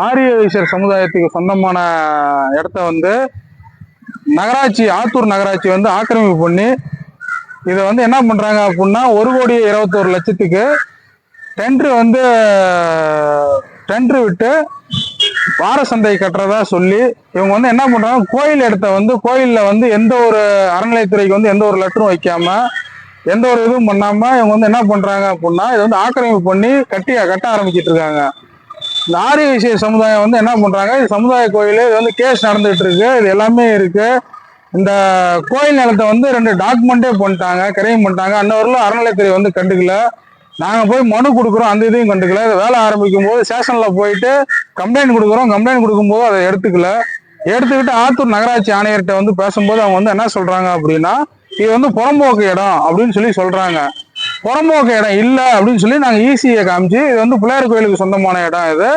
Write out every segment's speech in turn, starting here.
ஆரிய வைசர் சமுதாயத்துக்கு சொந்தமான இடத்த வந்து நகராட்சி ஆத்தூர் நகராட்சி வந்து ஆக்கிரமிப்பு பண்ணி இதை வந்து என்ன பண்ணுறாங்க அப்படின்னா ஒரு கோடி இருபத்தோரு லட்சத்துக்கு டெண்டர் வந்து டெண்டர் விட்டு வார சந்தை கட்டுறதா சொல்லி இவங்க வந்து என்ன பண்ணுறாங்க கோயில் இடத்த வந்து கோயிலில் வந்து எந்த ஒரு அறநிலையத்துறைக்கு வந்து எந்த ஒரு லெட்டரும் வைக்காம எந்த ஒரு இதுவும் பண்ணாமல் இவங்க வந்து என்ன பண்ணுறாங்க அப்படின்னா இதை வந்து ஆக்கிரமிப்பு பண்ணி கட்டி கட்ட ஆரம்பிச்சிட்டு இருக்காங்க. இந்த ஆரிய விஷய சமுதாயம் வந்து என்ன பண்ணுறாங்க இது சமுதாய கோயில் இது வந்து கேஸ் நடந்துகிட்டு இருக்கு இது எல்லாமே இருக்குது இந்த கோயில் நிலத்தை வந்து ரெண்டு டாக்குமெண்ட்டே பண்ணிட்டாங்க கிரைம் பண்ணிட்டாங்க. அன்னவரில் அறநிலையத்துறை வந்து கண்டுக்கல. நாங்கள் போய் மனு கொடுக்குறோம் அந்த இதையும் கண்டுக்கல. வேலை ஆரம்பிக்கும் போது ஸ்டேஷனில் போயிட்டு கம்ப்ளைண்ட் கொடுக்குறோம். கம்ப்ளைண்ட் கொடுக்கும்போது அதை எடுத்துக்கல. எடுத்துக்கிட்டு ஆத்தூர் நகராட்சி ஆணையர்கிட்ட வந்து பேசும்போது அவங்க வந்து என்ன சொல்கிறாங்க அப்படின்னா இது வந்து புறம்போக்கு இடம் அப்படின்னு சொல்லி சொல்கிறாங்க புறம்போக்க இடம் இல்லை அப்படின்னு சொல்லி நாங்கள் ஈசியை காமிச்சு இது வந்து பிள்ளையார் கோயிலுக்கு சொந்தமான இடம் இது.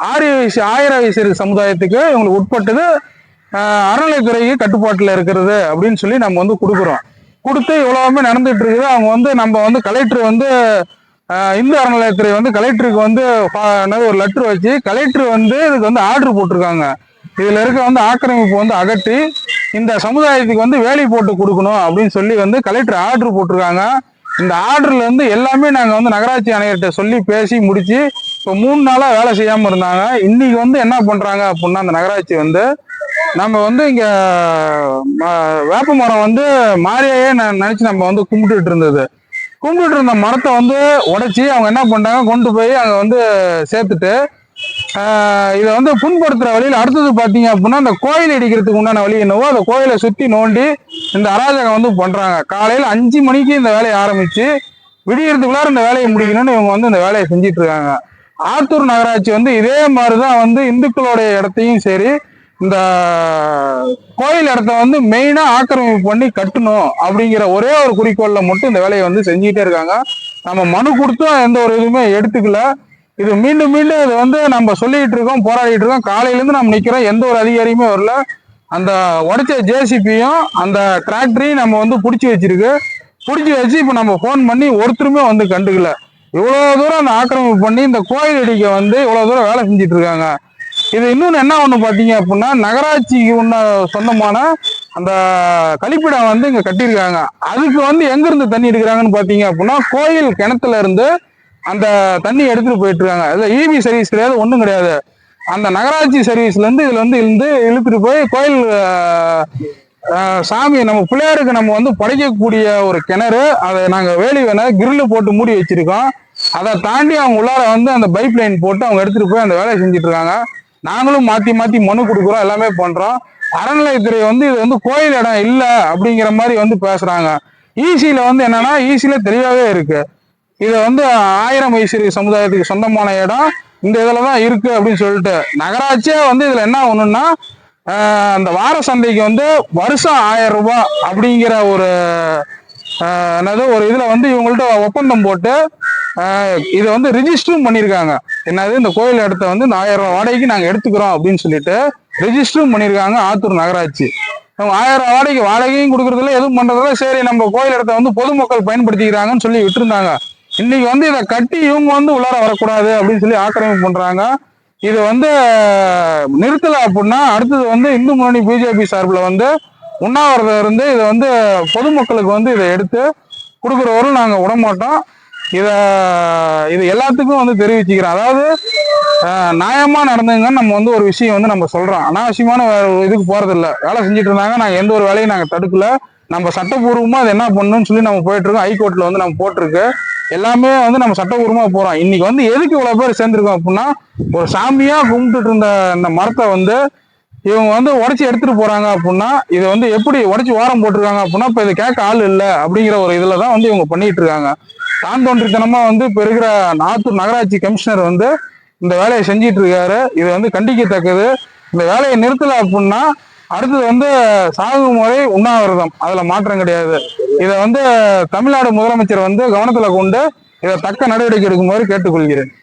ஆரிய வயசு ஆயிரம் வயசு சமுதாயத்துக்கு இவங்களுக்கு உட்பட்டது அறநிலைத்துறைக்கு கட்டுப்பாட்டில் இருக்கிறது அப்படின்னு சொல்லி நம்ம வந்து கொடுக்குறோம். கொடுத்து இவ்வளவுமே நடந்துட்டு இருக்குது. அவங்க வந்து நம்ம வந்து கலெக்டர் வந்து இந்து அறநிலையத்துறை வந்து கலெக்டருக்கு வந்து ஒரு லெட்ரு வச்சு கலெக்டர் வந்து இதுக்கு வந்து ஆர்டர் போட்டிருக்காங்க. இதில் இருக்க வந்து ஆக்கிரமிப்பு வந்து அகற்றி இந்த சமுதாயத்துக்கு வந்து வேலை போட்டு கொடுக்கணும் அப்படின்னு சொல்லி வந்து கலெக்டர் ஆர்டர் போட்டிருக்காங்க. இந்த ஆர்டர்ல இருந்து எல்லாமே நாங்க வந்து நகராட்சி ஆணையர்கிட்ட சொல்லி பேசி முடிச்சு இப்போ மூணு நாளா வேலை செய்யாம இருந்தாங்க. இன்னைக்கு வந்து என்ன பண்றாங்க அப்படின்னா அந்த நகராட்சி வந்து நம்ம வந்து இங்க ம- வேப்ப மரம் வந்து மாரியாயே நினச்சி நினைச்சு நம்ம வந்து கும்பிட்டுட்டு இருந்தது. கும்பிட்டுட்டு இருந்த மரத்தை வந்து உடைச்சி அவங்க என்ன பண்ணிட்டாங்க கொண்டு போய் அங்க வந்து சேர்த்துட்டு இதை வந்து புண்படுத்துகிற வழியில் அடுத்தது பார்த்தீங்க அப்படின்னா அந்த கோயில் இடிக்கிறதுக்கு உண்டான வழி என்னவோ அந்த கோயிலை சுற்றி நோண்டி இந்த அராஜகம் வந்து பண்ணுறாங்க காலையில் அஞ்சு மணிக்கு இந்த வேலையை ஆரம்பித்து விடியறதுக்குள்ளார இந்த வேலையை முடிக்கணும்னு இவங்க வந்து இந்த வேலையை செஞ்சிட்டு இருக்காங்க ஆத்தூர் நகராட்சி வந்து இதே மாதிரி தான் வந்து இந்துக்களுடைய இடத்தையும் சரி இந்த கோயில் இடத்த வந்து மெயினாக ஆக்கிரமிப்பு பண்ணி கட்டணும் அப்படிங்கிற ஒரே ஒரு குறிக்கோளில் மட்டும் இந்த வேலையை வந்து செஞ்சுக்கிட்டே இருக்காங்க. நம்ம மனு கொடுத்தும் எந்த ஒரு இதுவுமே எடுத்துக்கல. இது மீண்டும் மீண்டும் இது வந்து நம்ம சொல்லிட்டு இருக்கோம் போராடிட்டு இருக்கோம். காலையிலேருந்து நம்ம நிற்கிறோம் எந்த ஒரு அதிகாரியுமே வரல. அந்த உடைச்ச ஜேசிபியும் அந்த டிராக்டரையும் நம்ம வந்து பிடிச்சி வச்சிருக்கு. பிடிச்சி வச்சு இப்போ நம்ம ஃபோன் பண்ணி ஒருத்தருமே வந்து கண்டுக்கல. இவ்வளோ தூரம் அந்த ஆக்கிரமிப்பு பண்ணி இந்த கோயில் அடிக்க வந்து இவ்வளோ தூரம் வேலை செஞ்சுட்டு இருக்காங்க. இது இன்னொன்று என்ன ஒன்று பார்த்தீங்க அப்படின்னா நகராட்சிக்கு உன்ன சொந்தமான அந்த கழிப்பிடம் வந்து இங்கே கட்டியிருக்காங்க. அதுக்கு வந்து எங்கேருந்து தண்ணி எடுக்கிறாங்கன்னு பார்த்தீங்க அப்படின்னா கோயில் கிணத்துல இருந்து அந்த தண்ணி எடுத்துட்டு போயிட்டு இருக்காங்க அதுல இபி சர்வீஸ் கிடையாது ஒன்றும் கிடையாது. அந்த நகராட்சி சர்வீஸ்ல இருந்து இதுல வந்து இருந்து இழுத்துட்டு போய் கோயில் சாமி நம்ம பிள்ளையாருக்கு நம்ம வந்து படைக்கக்கூடிய ஒரு கிணறு. அதை நாங்க வேலி வேணா கிரில் போட்டு மூடி வச்சிருக்கோம். அதை தாண்டி அவங்க உள்ளார வந்து அந்த பைப் லைன் போட்டு அவங்க எடுத்துட்டு போய் அந்த வேலையை செஞ்சுட்டு இருக்காங்க நாங்களும் மாத்தி மாத்தி மனு கொடுக்குறோம் எல்லாமே பண்றோம். அறநிலையத்துறை வந்து இது வந்து கோயில் இடம் இல்லை அப்படிங்கிற மாதிரி வந்து பேசுறாங்க. ஈசியில வந்து என்னன்னா ஈசியில தெளிவாவே இருக்கு. இது வந்து ஆயிரம் வயசு சமுதாயத்துக்கு சொந்தமான இடம். இந்த இதில் தான் இருக்கு அப்படின்னு சொல்லிட்டு நகராட்சியே வந்து இதில் என்ன ஒன்றுன்னா அந்த வார சந்தைக்கு வந்து வருஷம் ஆயிரம் ரூபாய் அப்படிங்கிற ஒரு என்னது ஒரு இதில் வந்து இவங்கள்ட்ட ஒப்பந்தம் போட்டு இதை வந்து ரிஜிஸ்டரும் பண்ணியிருக்காங்க. என்னது இந்த கோயில் இடத்த வந்து இந்த ஆயிரம் ரூபா வாடகைக்கு நாங்கள் எடுத்துக்கிறோம் அப்படின்னு சொல்லிட்டு ரெஜிஸ்டரும் பண்ணியிருக்காங்க ஆத்தூர் நகராட்சி. அவங்க ஆயிரம் வாடகைக்கு வாடகையும் கொடுக்குறதுல எதுவும் பண்றதுல சரி நம்ம கோயில் இடத்த வந்து பொதுமக்கள் பயன்படுத்திக்கிறாங்கன்னு சொல்லி விட்டுருந்தாங்க. இன்னைக்கு வந்து இதை கட்டி இவங்க வந்து உள்ளார வரக்கூடாது அப்படின்னு சொல்லி ஆக்கிரமிப்பு பண்றாங்க. இது வந்து நிறுத்தல அப்படின்னா அடுத்தது வந்து இந்து முன்னணி பிஜேபி சார்பில் வந்து உண்ணாவிரதம் இருந்து இதை வந்து பொதுமக்களுக்கு வந்து இதை எடுத்து கொடுக்குறவரும் நாங்கள் விடமாட்டோம். இதை இது எல்லாத்துக்கும் வந்து தெரிவிச்சுக்கிறோம் அதாவது நியாயமாக நடந்துங்கன்னு நம்ம வந்து ஒரு விஷயம் வந்து நம்ம சொல்கிறோம் அனாவசியமான வேறு ஒரு இதுக்கு போகிறதில்ல வேலை செஞ்சுட்டு இருந்தாங்க நாங்கள் எந்த ஒரு வேலையும் நாங்கள் தடுக்கல. நம்ம சட்டப்பூர்வமாக அது என்ன பண்ணணும்னு சொல்லி நம்ம போயிட்டுருக்கோம் ஹைகோர்ட்டில் வந்து நம்ம போட்டிருக்கு. எல்லாமே வந்து நம்ம சட்டபூர்வமாக போகிறோம் இன்னைக்கு வந்து எதுக்கு இவ்வளோ பேர் சேர்ந்துருக்கோம் அப்படின்னா ஒரு சாமியாக கும்பிட்டுட்டு இருந்த இந்த மரத்தை வந்து இவங்க வந்து உடச்சி எடுத்துட்டு போறாங்க அப்படின்னா இதை வந்து எப்படி உடச்சி ஓரம் போட்டிருக்காங்க அப்படின்னா இப்போ இதை கேட்க ஆள் இல்லை அப்படிங்கிற ஒரு இதில் தான் வந்து இவங்க பண்ணிட்டு இருக்காங்க. தான் தோன்றித்தனமா வந்து இப்போ இருக்கிற நாத்தூர் நகராட்சி கமிஷனர் வந்து இந்த வேலையை செஞ்சிட்டு இருக்காரு. இது வந்து கண்டிக்கத்தக்கது. இந்த வேலையை நிறுத்தலை அப்படின்னா அடுத்தது வந்து சாகு முறை உண்ணாவிரதம். அதுல மாற்றம் கிடையாது. இதை வந்து தமிழ்நாடு முதலமைச்சர் வந்து கவனத்துல கொண்டு இதை தக்க நடவடிக்கை எடுக்குமாறு கேட்டுக்கொள்கிறேன்.